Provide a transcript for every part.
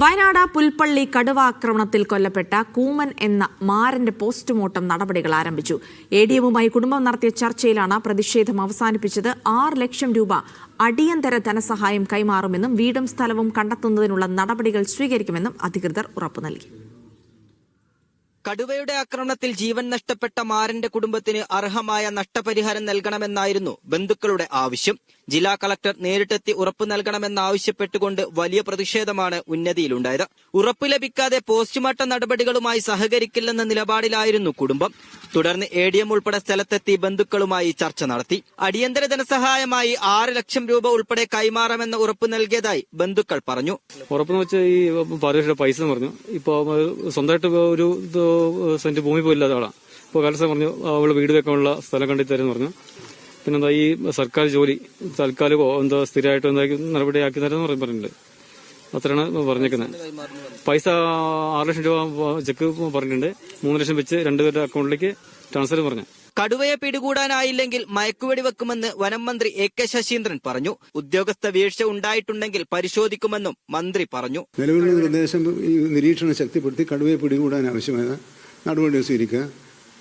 വയനാട് പുൽപ്പള്ളി കടുവാക്രമണത്തിൽ കൊല്ലപ്പെട്ട കൂമൻ എന്ന മാരന്റെ പോസ്റ്റ്മോർട്ടം നടപടികൾ ആരംഭിച്ചു. എ ഡി എമ്മുമായി കുടുംബം നടത്തിയ ചർച്ചയിലാണ് പ്രതിഷേധം അവസാനിപ്പിച്ചത്. ആറ് ലക്ഷം രൂപ അടിയന്തര ധനസഹായം കൈമാറുമെന്നും വീടും സ്ഥലവും കണ്ടെത്തുന്നതിനുള്ള നടപടികൾ സ്വീകരിക്കുമെന്നും അധികൃതർ ഉറപ്പു നൽകി. കടുവയുടെ ആക്രമണത്തിൽ ജീവൻ നഷ്ടപ്പെട്ട മാരന്റെ കുടുംബത്തിന് അർഹമായ നഷ്ടപരിഹാരം നൽകണമെന്നായിരുന്നു ബന്ധുക്കളുടെ ആവശ്യം. ജില്ലാ കളക്ടർ നേരിട്ടെത്തി ഉറപ്പ് നൽകണമെന്നാവശ്യപ്പെട്ടുകൊണ്ട് വലിയ പ്രതിഷേധമാണ് ഉന്നതിയിലുണ്ടായത്. ഉറപ്പ് ലഭിക്കാതെ പോസ്റ്റ്മോർട്ടം നടപടികളുമായി സഹകരിക്കില്ലെന്ന നിലപാടിലായിരുന്നു കുടുംബം. തുടർന്ന് എ ഡി എം ഉൾപ്പെടെ സ്ഥലത്തെത്തി ബന്ധുക്കളുമായി ചർച്ച നടത്തി. അടിയന്തര ധനസഹായമായി ആറ് ലക്ഷം രൂപ ഉൾപ്പെടെ കൈമാറാമെന്ന ഉറപ്പ് നൽകിയതായി ബന്ധുക്കൾ പറഞ്ഞു. ഉറപ്പെന്ന് വെച്ചാൽ ഈ പാരേഷിയുടെ പൈസ എന്ന് പറഞ്ഞു. ഇപ്പൊ സ്വന്തമായിട്ട് ഒരു സെന്റ് ഭൂമി പോയില്ലാത്ത ആളാണ് ഇപ്പൊ കലസം പറഞ്ഞു അവൾ വീട് വെക്കാനുള്ള സ്ഥലം കണ്ടെത്തി പറഞ്ഞു. പിന്നെന്താ ഈ സർക്കാർ ജോലി താൽക്കാലികോ എന്താ സ്ഥിരമായിട്ട് എന്താ നടപടിയാക്കി തരാന്ന് പറയും പറഞ്ഞിട്ടുണ്ട്. അത്രയാണ് പറഞ്ഞേക്കുന്നത്. പൈസ ആറ് ലക്ഷം രൂപ ചെക്ക് പറഞ്ഞിട്ടുണ്ട്. മൂന്ന് ലക്ഷം വെച്ച് രണ്ടുപേരുടെ അക്കൗണ്ടിലേക്ക് ട്രാൻസ്ഫർ പറഞ്ഞു. കടുവയെ പിടികൂടാനായില്ലെങ്കിൽ മയക്കുവെടി വെക്കുമെന്ന് വനം മന്ത്രി എ കെ ശശീന്ദ്രൻ പറഞ്ഞു. ഉദ്യോഗസ്ഥ വീഴ്ച ഉണ്ടായിട്ടുണ്ടെങ്കിൽ പരിശോധിക്കുമെന്നും മന്ത്രി പറഞ്ഞു. നിലവിലുള്ള നിർദ്ദേശം ഈ നിരീക്ഷണം ശക്തിപ്പെടുത്തി കടുവയെ പിടികൂടാൻ ആവശ്യമായ നടപടി സ്വീകരിക്കുക.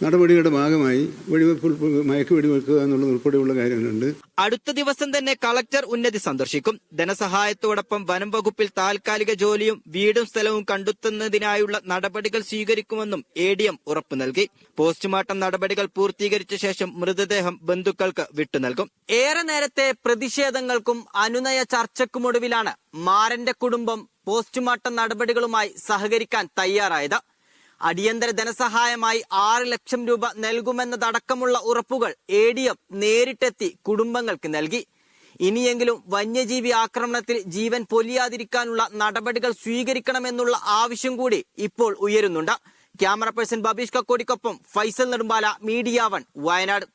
നടപടിയുടെ ഭാഗമായി വെടിവെപ്പ് മയക്ക് വെടിവെക്കുക എന്നുള്ളത് ഉൾപ്പെടെയുള്ള കാര്യങ്ങളുണ്ട്. അടുത്ത ദിവസം തന്നെ കളക്ടർ ഉന്നതി സന്ദർശിക്കും. ധനസഹായത്തോടൊപ്പം വനം വകുപ്പിൽ താൽക്കാലിക ജോലിയും വീടും സ്ഥലവും കണ്ടെത്തുന്നതിനായുള്ള നടപടികൾ സ്വീകരിക്കുമെന്നും എ ഡി എം ഉറപ്പു നൽകി. പോസ്റ്റ്മോർട്ടം നടപടികൾ പൂർത്തീകരിച്ച ശേഷം മൃതദേഹം ബന്ധുക്കൾക്ക് വിട്ടു നൽകും. ഏറെ നേരത്തെ പ്രതിഷേധങ്ങൾക്കും അനുനയ ചർച്ചയ്ക്കുമൊടുവിലാണ് മാരന്റെ കുടുംബം പോസ്റ്റ്മോർട്ടം നടപടികളുമായി സഹകരിക്കാൻ തയ്യാറായത്. അടിയന്തര ധനസഹായമായി ആറ് ലക്ഷം രൂപ നൽകുമെന്നതടക്കമുള്ള ഉറപ്പുകൾ എ ഡി എം നേരിട്ടെത്തി കുടുംബങ്ങൾക്ക് നൽകി. ഇനിയെങ്കിലും വന്യജീവി ആക്രമണത്തിൽ ജീവൻ പൊലിയാതിരിക്കാനുള്ള നടപടികൾ സ്വീകരിക്കണമെന്നുള്ള ആവശ്യം കൂടി ഇപ്പോൾ ഉയരുന്നുണ്ട്. ക്യാമറ പേഴ്സൺ ബബീഷ് കക്കോടിക്കൊപ്പം ഫൈസൽ നെടുമ്പാല മീഡിയ വൺ വയനാട്.